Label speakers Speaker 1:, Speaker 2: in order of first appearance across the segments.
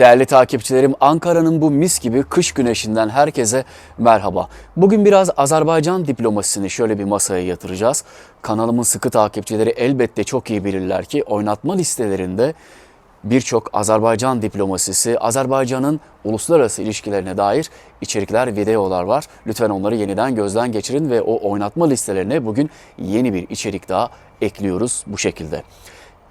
Speaker 1: Değerli takipçilerim, Ankara'nın bu mis gibi kış güneşinden herkese merhaba. Bugün biraz Azerbaycan diplomasisini şöyle bir masaya yatıracağız. Kanalımın sıkı takipçileri elbette çok iyi bilirler ki oynatma listelerinde birçok Azerbaycan diplomasisi, Azerbaycan'ın uluslararası ilişkilerine dair içerikler, videolar var. Lütfen onları yeniden gözden geçirin ve o oynatma listelerine bugün yeni bir içerik daha ekliyoruz bu şekilde.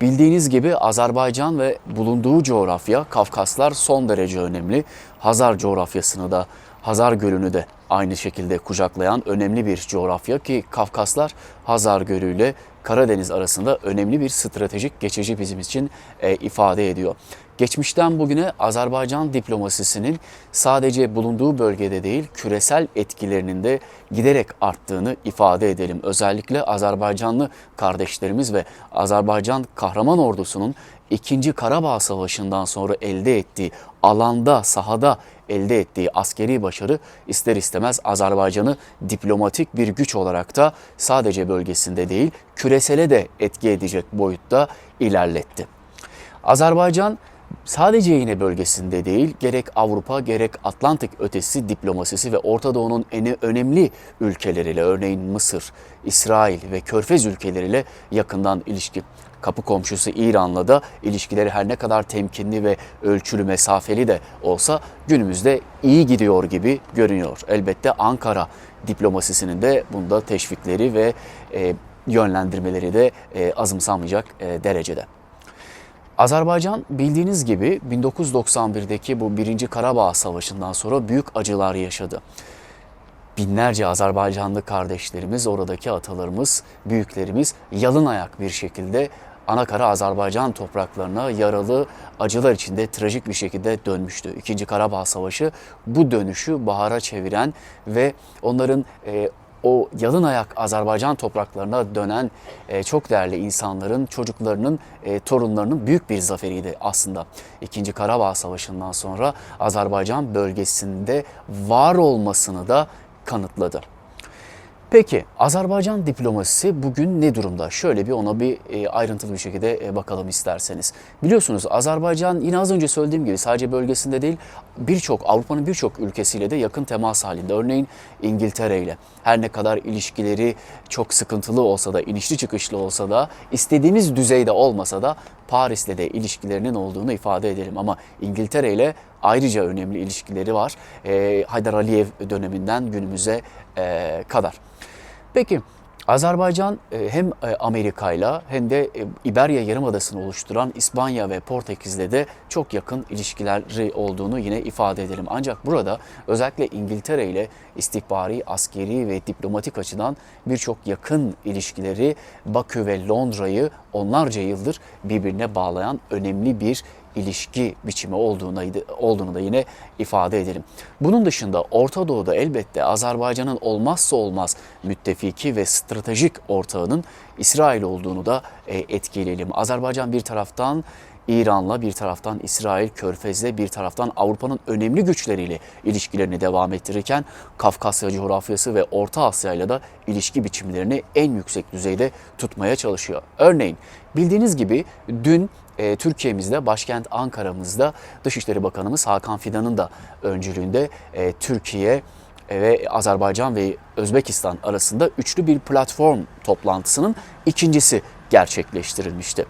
Speaker 1: Bildiğiniz gibi Azerbaycan ve bulunduğu coğrafya Kafkaslar son derece önemli. Hazar coğrafyasını da Hazar Gölü'nü de aynı şekilde kucaklayan önemli bir coğrafya ki Kafkaslar Hazar Gölü ile Karadeniz arasında önemli bir stratejik geçici bizim için e, ifade ediyor. Geçmişten bugüne Azerbaycan diplomasisinin sadece bulunduğu bölgede değil küresel etkilerinin de giderek arttığını ifade edelim. Özellikle Azerbaycanlı kardeşlerimiz ve Azerbaycan kahraman ordusunun 2. Karabağ Savaşı'ndan sonra elde ettiği alanda, sahada elde ettiği askeri başarı ister istemez Azerbaycan'ı diplomatik bir güç olarak da sadece bölgesinde değil küresele de etki edecek boyutta ilerletti. Azerbaycan sadece yine bölgesinde değil gerek Avrupa gerek Atlantik ötesi diplomasisi ve Orta Doğu'nun en önemli ülkeleriyle örneğin Mısır, İsrail ve Körfez ülkeleriyle yakından ilişki kapı komşusu İran'la da ilişkileri her ne kadar temkinli ve ölçülü mesafeli de olsa günümüzde iyi gidiyor gibi görünüyor. Elbette Ankara diplomasisinin de bunda teşvikleri ve e, yönlendirmeleri de e, azımsanmayacak e, derecede. Azerbaycan bildiğiniz gibi 1991'deki bu 1. Karabağ Savaşı'ndan sonra büyük acılar yaşadı. Binlerce Azerbaycanlı kardeşlerimiz, oradaki atalarımız, büyüklerimiz yalın ayak bir şekilde Anakara Azerbaycan topraklarına yaralı, acılar içinde trajik bir şekilde dönmüştü. İkinci Karabağ Savaşı bu dönüşü bahara çeviren ve onların e, o yalın ayak Azerbaycan topraklarına dönen e, çok değerli insanların, çocuklarının, e, torunlarının büyük bir zaferiydi aslında. İkinci Karabağ Savaşı'ndan sonra Azerbaycan bölgesinde var olmasını da kanıtladı. Peki Azerbaycan diplomasisi bugün ne durumda? Şöyle bir ona bir e, ayrıntılı bir şekilde e, bakalım isterseniz. Biliyorsunuz Azerbaycan yine az önce söylediğim gibi sadece bölgesinde değil birçok Avrupa'nın birçok ülkesiyle de yakın temas halinde. Örneğin İngiltere ile her ne kadar ilişkileri çok sıkıntılı olsa da inişli çıkışlı olsa da istediğimiz düzeyde olmasa da Paris'le de ilişkilerinin olduğunu ifade edelim. Ama İngiltere ile ayrıca önemli ilişkileri var. E, Haydar Aliyev döneminden günümüze e, kadar. Peki Azerbaycan e, hem e, Amerika ile hem de e, İberya Yarımadası'nı oluşturan İspanya ve Portekiz'le de çok yakın ilişkileri olduğunu yine ifade edelim. Ancak burada özellikle İngiltere ile istikbari, askeri ve diplomatik açıdan birçok yakın ilişkileri Bakü ve Londra'yı onlarca yıldır birbirine bağlayan önemli bir ilişki biçimi olduğunu, olduğunu da yine ifade edelim. Bunun dışında Orta Doğu'da elbette Azerbaycan'ın olmazsa olmaz müttefiki ve stratejik ortağının İsrail olduğunu da e, etkileyelim. Azerbaycan bir taraftan İran'la bir taraftan İsrail, Körfez'le bir taraftan Avrupa'nın önemli güçleriyle ilişkilerini devam ettirirken Kafkasya coğrafyası ve Orta Asya ile de ilişki biçimlerini en yüksek düzeyde tutmaya çalışıyor. Örneğin bildiğiniz gibi dün e, Türkiye'mizde, başkent Ankara'mızda Dışişleri Bakanımız Hakan Fidan'ın da öncülüğünde e, Türkiye ve Azerbaycan ve Özbekistan arasında üçlü bir platform toplantısının ikincisi gerçekleştirilmişti.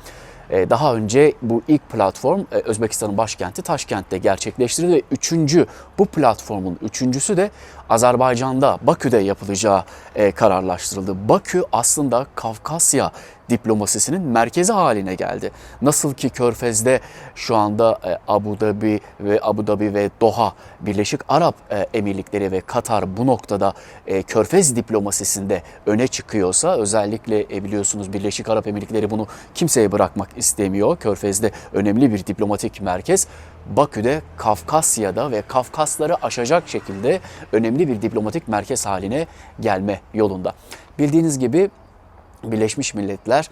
Speaker 1: E, daha önce bu ilk platform e, Özbekistan'ın başkenti Taşkent'te gerçekleştirildi ve üçüncü bu platformun üçüncüsü de Azerbaycan'da Bakü'de yapılacağı e, kararlaştırıldı. Bakü aslında Kafkasya diplomasisinin merkezi haline geldi. Nasıl ki Körfez'de şu anda Abu Dhabi ve Abu Dhabi ve Doha Birleşik Arap Emirlikleri ve Katar bu noktada Körfez diplomasisinde öne çıkıyorsa özellikle biliyorsunuz Birleşik Arap Emirlikleri bunu kimseye bırakmak istemiyor. Körfez'de önemli bir diplomatik merkez. Bakü'de Kafkasya'da ve Kafkasları aşacak şekilde önemli bir diplomatik merkez haline gelme yolunda. Bildiğiniz gibi Birleşmiş Milletler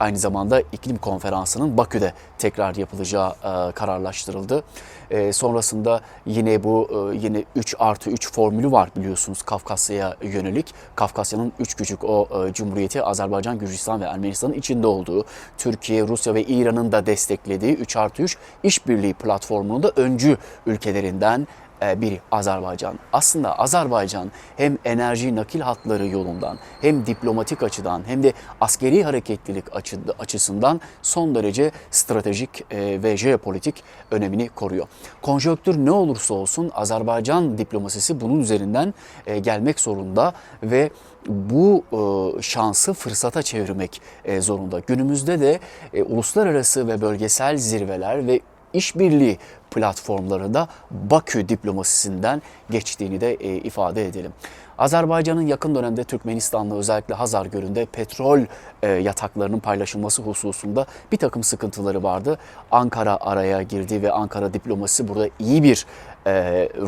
Speaker 1: aynı zamanda iklim konferansının Bakü'de tekrar yapılacağı e, kararlaştırıldı. E, sonrasında yine bu e, yine 3 artı 3 formülü var biliyorsunuz Kafkasya'ya yönelik. Kafkasya'nın 3 küçük o cumhuriyeti Azerbaycan, Gürcistan ve Ermenistan'ın içinde olduğu, Türkiye, Rusya ve İran'ın da desteklediği 3 artı 3 işbirliği platformunun da öncü ülkelerinden biri Azerbaycan. Aslında Azerbaycan hem enerji nakil hatları yolundan hem diplomatik açıdan hem de askeri hareketlilik açı- açısından son derece stratejik e, ve jeopolitik önemini koruyor. Konjonktür ne olursa olsun Azerbaycan diplomasisi bunun üzerinden e, gelmek zorunda ve bu e, şansı fırsata çevirmek e, zorunda. Günümüzde de e, uluslararası ve bölgesel zirveler ve işbirliği platformları da Bakü diplomasisinden geçtiğini de e, ifade edelim. Azerbaycan'ın yakın dönemde Türkmenistan'la özellikle Hazar Gölü'nde petrol e, yataklarının paylaşılması hususunda bir takım sıkıntıları vardı. Ankara araya girdi ve Ankara diplomasisi burada iyi bir e,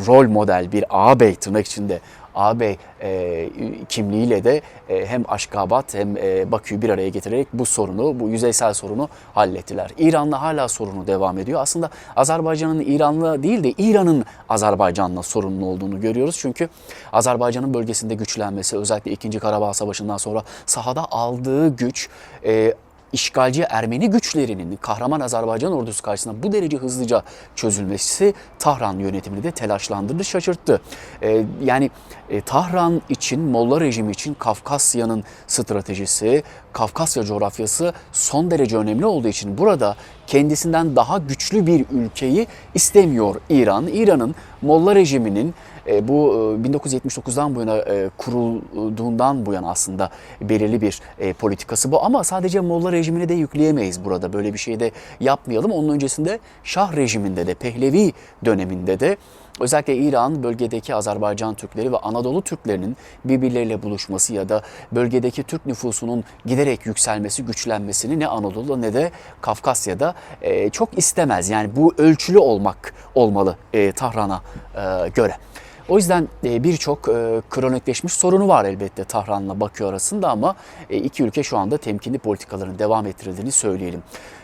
Speaker 1: rol model, bir ağabey tırnak içinde ağabey e, kimliğiyle de e, hem Aşkabat hem e, Bakü'yü bir araya getirerek bu sorunu, bu yüzeysel sorunu hallettiler. İran'la hala sorunu devam ediyor. Aslında Azerbaycan'ın İran'la değil de İran'ın Azerbaycan'la sorunlu olduğunu görüyoruz. Çünkü Azerbaycan'ın bölgesinde güçlenmesi, özellikle 2. Karabağ Savaşı'ndan sonra sahada aldığı güç, e, işgalci Ermeni güçlerinin kahraman Azerbaycan ordusu karşısında bu derece hızlıca çözülmesi Tahran yönetimini de telaşlandırdı, şaşırttı. Ee, yani e, Tahran için, Molla rejimi için Kafkasya'nın stratejisi, Kafkasya coğrafyası son derece önemli olduğu için burada kendisinden daha güçlü bir ülkeyi istemiyor İran. İran'ın Molla rejiminin e, bu e, 1979'dan bu yana e, kurulduğundan bu yana aslında belirli bir e, politikası bu. Ama sadece Molla rejimini de yükleyemeyiz burada. Böyle bir şey de yapmayalım. Onun öncesinde Şah rejiminde de, Pehlevi döneminde de Özellikle İran bölgedeki Azerbaycan Türkleri ve Anadolu Türklerinin birbirleriyle buluşması ya da bölgedeki Türk nüfusunun giderek yükselmesi, güçlenmesini ne Anadolu'da ne de Kafkasya'da e, çok istemez. Yani bu ölçülü olmak olmalı e, Tahran'a e, göre. O yüzden birçok kronikleşmiş sorunu var elbette Tahran'la Bakü arasında ama iki ülke şu anda temkinli politikaların devam ettirildiğini söyleyelim.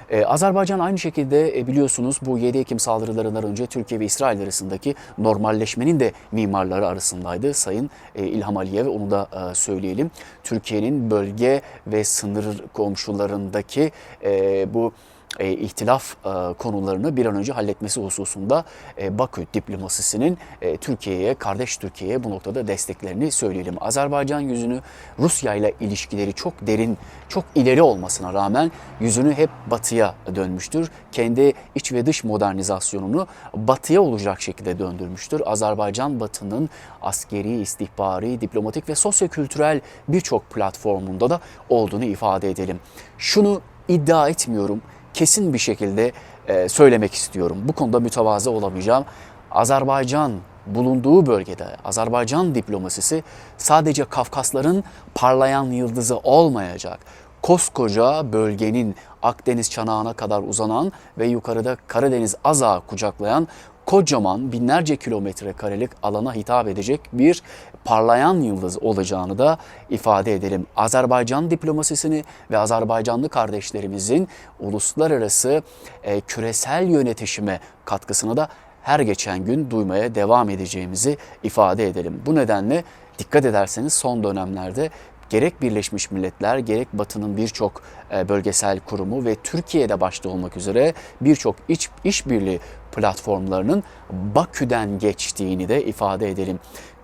Speaker 1: Ee, Azerbaycan aynı şekilde e, biliyorsunuz bu 7 Ekim saldırılarından önce Türkiye ve İsrail arasındaki normalleşmenin de mimarları arasındaydı. Sayın e, İlham Aliyev onu da e, söyleyelim. Türkiye'nin bölge ve sınır komşularındaki e, bu e, ihtilaf e, konularını bir an önce halletmesi hususunda e, Bakü diplomasisinin e, Türkiye'ye, kardeş Türkiye'ye bu noktada desteklerini söyleyelim. Azerbaycan yüzünü Rusya ile ilişkileri çok derin, çok ileri olmasına rağmen yüzünü hep batıya dönmüştür. Kendi iç ve dış modernizasyonunu batıya olacak şekilde döndürmüştür. Azerbaycan batının askeri, istihbari, diplomatik ve sosyokültürel birçok platformunda da olduğunu ifade edelim. Şunu iddia etmiyorum kesin bir şekilde e, söylemek istiyorum. Bu konuda mütevazı olamayacağım. Azerbaycan bulunduğu bölgede Azerbaycan diplomasisi sadece Kafkasların parlayan yıldızı olmayacak. Koskoca bölgenin Akdeniz çanağına kadar uzanan ve yukarıda Karadeniz azağı kucaklayan kocaman binlerce kilometre karelik alana hitap edecek bir parlayan yıldız olacağını da ifade edelim. Azerbaycan diplomasisini ve Azerbaycanlı kardeşlerimizin uluslararası e, küresel yönetişime katkısını da her geçen gün duymaya devam edeceğimizi ifade edelim. Bu nedenle dikkat ederseniz son dönemlerde gerek Birleşmiş Milletler gerek Batı'nın birçok e, bölgesel kurumu ve Türkiye'de başta olmak üzere birçok iç işbirliği platformlarının Bakü'den geçtiğini de ifade edelim.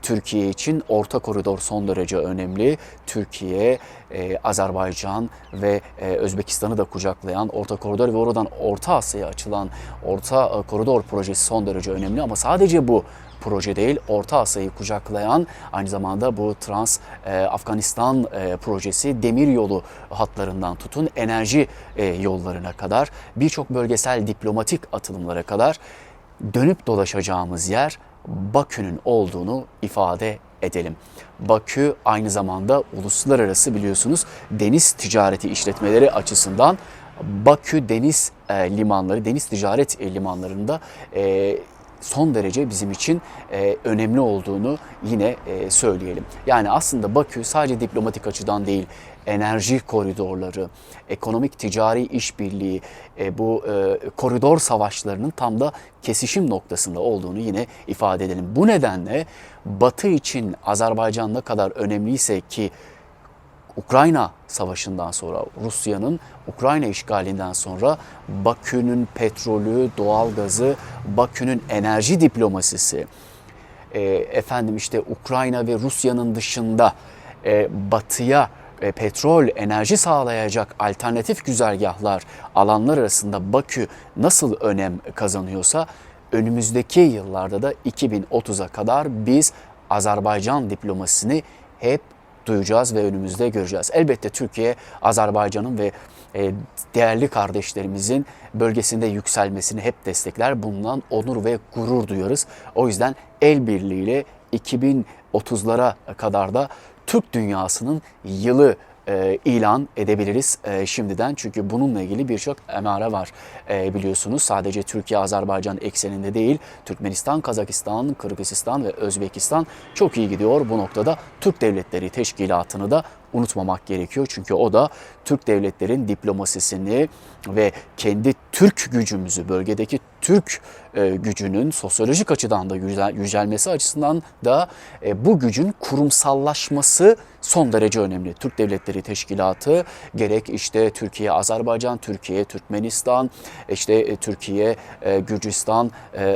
Speaker 1: Türkiye için orta koridor son derece önemli. Türkiye, e, Azerbaycan ve e, Özbekistan'ı da kucaklayan orta koridor ve oradan Orta Asya'ya açılan orta e, koridor projesi son derece önemli ama sadece bu proje değil, Orta Asya'yı kucaklayan aynı zamanda bu Trans e, Afganistan e, projesi demir yolu hatlarından tutun enerji e, yollarına kadar birçok bölgesel diplomatik atılımlara kadar dönüp dolaşacağımız yer Bakü'nün olduğunu ifade edelim. Bakü aynı zamanda uluslararası biliyorsunuz deniz ticareti işletmeleri açısından Bakü deniz e, limanları, deniz ticaret e, limanlarında e, son derece bizim için e, önemli olduğunu yine e, söyleyelim. Yani aslında Bakü sadece diplomatik açıdan değil, enerji koridorları, ekonomik ticari işbirliği, e, bu e, koridor savaşlarının tam da kesişim noktasında olduğunu yine ifade edelim. Bu nedenle Batı için Azerbaycan ne kadar önemliyse ki Ukrayna Savaşı'ndan sonra, Rusya'nın Ukrayna işgalinden sonra Bakü'nün petrolü, doğalgazı, Bakü'nün enerji diplomasisi, e, efendim işte Ukrayna ve Rusya'nın dışında e, batıya e, petrol, enerji sağlayacak alternatif güzergahlar, alanlar arasında Bakü nasıl önem kazanıyorsa önümüzdeki yıllarda da 2030'a kadar biz Azerbaycan diplomasisini hep duyacağız ve önümüzde göreceğiz. Elbette Türkiye, Azerbaycan'ın ve e, değerli kardeşlerimizin bölgesinde yükselmesini hep destekler. Bundan onur ve gurur duyuyoruz. O yüzden el birliğiyle 2030'lara kadar da Türk dünyasının yılı e, ilan edebiliriz e, şimdiden. Çünkü bununla ilgili birçok emare var e, biliyorsunuz. Sadece Türkiye-Azerbaycan ekseninde değil, Türkmenistan, Kazakistan, Kırgızistan ve Özbekistan çok iyi gidiyor. Bu noktada Türk Devletleri Teşkilatı'nı da unutmamak gerekiyor. Çünkü o da Türk devletlerin diplomasisini ve kendi Türk gücümüzü, bölgedeki Türk e, gücünün sosyolojik açıdan da yücel, yücelmesi açısından da e, bu gücün kurumsallaşması son derece önemli. Türk Devletleri Teşkilatı gerek işte Türkiye, Azerbaycan, Türkiye, Türkmenistan, işte e, Türkiye, Gürcistan,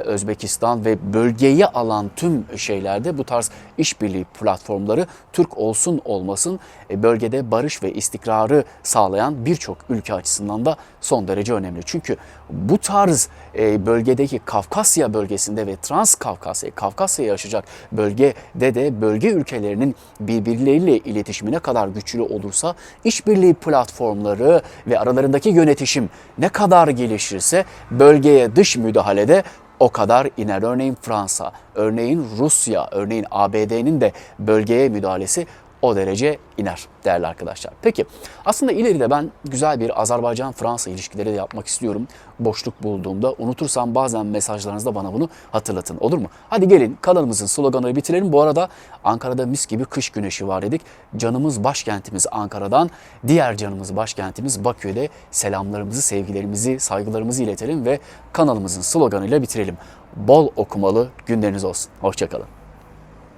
Speaker 1: Özbekistan ve bölgeyi alan tüm şeylerde bu tarz işbirliği platformları Türk olsun olmasın bölgede barış ve istikrarı sağlayan birçok ülke açısından da son derece önemli. Çünkü bu tarz e, bölgedeki Kafkasya bölgesinde ve Trans Kafkasya, Kafkasya'yı aşacak bölgede de bölge ülkelerinin birbirleriyle iletişimi ne kadar güçlü olursa işbirliği platformları ve aralarındaki yönetişim ne kadar gelişirse bölgeye dış müdahalede o kadar iner. Örneğin Fransa, örneğin Rusya, örneğin ABD'nin de bölgeye müdahalesi o derece iner değerli arkadaşlar. Peki aslında ileride ben güzel bir Azerbaycan-Fransa ilişkileri de yapmak istiyorum. Boşluk bulduğumda unutursam bazen mesajlarınızda bana bunu hatırlatın olur mu? Hadi gelin kanalımızın sloganını bitirelim. Bu arada Ankara'da mis gibi kış güneşi var dedik. Canımız başkentimiz Ankara'dan diğer canımız başkentimiz Bakü'de selamlarımızı, sevgilerimizi, saygılarımızı iletelim ve kanalımızın sloganıyla bitirelim. Bol okumalı günleriniz olsun. Hoşçakalın.